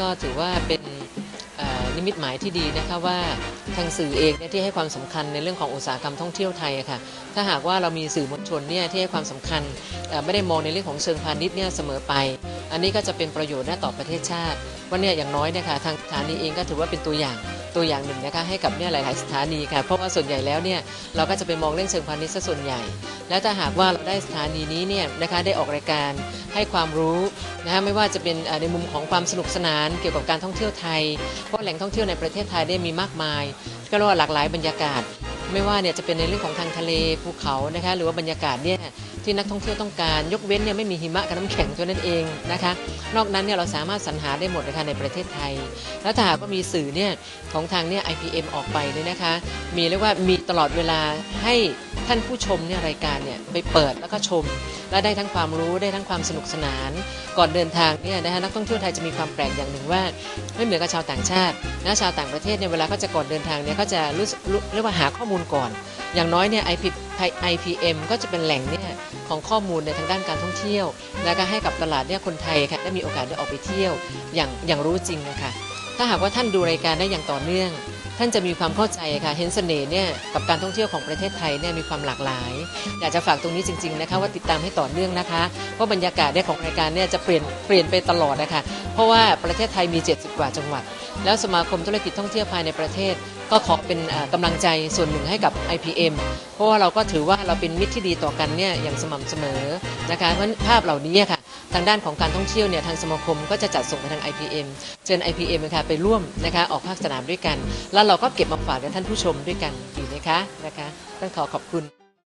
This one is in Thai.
ก็ถือว่าเป็นนิมิตหมายที่ดีนะคะว่าทางสื่อเองเนี่ยที่ให้ความสำคัญในเรื่องของอุตสาหกรรมท่องเที่ยวไทยค่ะถ้าหากว่าเรามีสื่อมวลชนเนี่ยที่ให้ความสำคัญไม่ได้มองในเรื่องของเชิงพาณิชย์เนี่ยเสมอไป อันนี้ก็จะเป็นประโยชน์นะต่อประเทศชาติว่าเนี่ยอย่างน้อยเนี่ยค่ะทางสถานีเองก็ถือว่าเป็นตัวอย่าง ตัวอย่างหนึ่งนะคะให้กับเนี่ยหลาย ๆ สถานีค่ะเพราะว่าส่วนใหญ่แล้วเนี่ยเราก็จะไปมองเรื่องเชิงพาณิชย์ซะส่วนใหญ่ แล้วถ้าหากว่าเราได้สถานีนี้เนี่ยนะคะได้ออกรายการให้ความรู้นะคะไม่ว่าจะเป็นในมุมของความสนุกสนานเกี่ยวกับการท่องเที่ยวไทย เพราะแหล่งท่องเที่ยวในประเทศไทยได้มีมากมาย ก็เรียกว่าหลากหลายบรรยากาศ ไม่ว่าเนี่ยจะเป็นในเรื่องของทางทะเลภูเขานะคะหรือว่าบรรยากาศเนี่ย ที่นักท่องเที่ยวต้องการ ยกเว้นเนี่ยไม่มีหิมะกับน้ำแข็งเท่านั้นเองนะคะนอกนั้นเนี่ยเราสามารถสรรหาได้หมดนะคะในประเทศไทย แล้วถ้าหากว่ามีสื่อเนี่ยของทางเนี่ย IPM ออกไปเนี่ยนะคะ มีเรียกว่ามีตลอดเวลาให้ ท่านผู้ชมเนี่ยรายการเนี่ยไปเปิดแล้วก็ชม และได้ทั้งความรู้ได้ทั้งความสนุกสนาน ก่อนเดินทางเนี่ยนะคะนักท่องเที่ยวไทยจะมีความแปลกอย่างหนึ่งว่า ไม่เหมือนกับชาวต่างชาตินะชาวต่างประเทศเนี่ยเวลาเขาจะก่อนเดินทางเนี่ยเขาจะรู้สึกเรียกว่าหาข้อมูลก่อน อย่างน้อยเนี่ย IP IPM ก็จะเป็นแหล่งเนี่ยของข้อมูลในทางด้านการท่องเที่ยว แล้วก็ให้กับตลาดเนี่ยคนไทยค่ะได้มีโอกาสได้ออกไปเที่ยวอย่างอย่างรู้จริงนะคะถ้าหากว่าท่านดูรายการได้อย่างต่อเนื่อง ท่านจะมีความเข้าใจค่ะเห็นเสน่ห์เนี่ยกับการท่องเที่ยวของประเทศไทยเนี่ยมีความหลากหลาย อยากจะฝากตรงนี้จริงๆนะคะว่าติดตามให้ต่อเนื่องนะคะเพราะบรรยากาศเนี่ยของรายการเนี่ยจะเปลี่ยนเปลี่ยนไปตลอดนะคะเพราะว่าประเทศไทยมี 70 กว่าจังหวัด แล้วสมาคมธุรกิจท่องเที่ยวภายในประเทศ ก็ขอเป็นเอ่อกำลังใจส่วนหนึ่งให้กับ IPM เพราะว่าเราก็ถือว่าเราเป็นมิตรที่ดีต่อกันเนี่ยอย่างสม่ำเสมอนะคะเพราะภาพเหล่านี้ค่ะ ทางด้านของการท่องเที่ยวเนี่ยทางสมาคมก็จะจัดส่งไปทาง IPM เชิญ IPM นะคะไปร่วมนะคะออกภาคสนามด้วยกัน แล้วเราก็เก็บมาฝากกับท่านผู้ชมด้วยกันดีไหมคะนะคะต้องขอขอบคุณ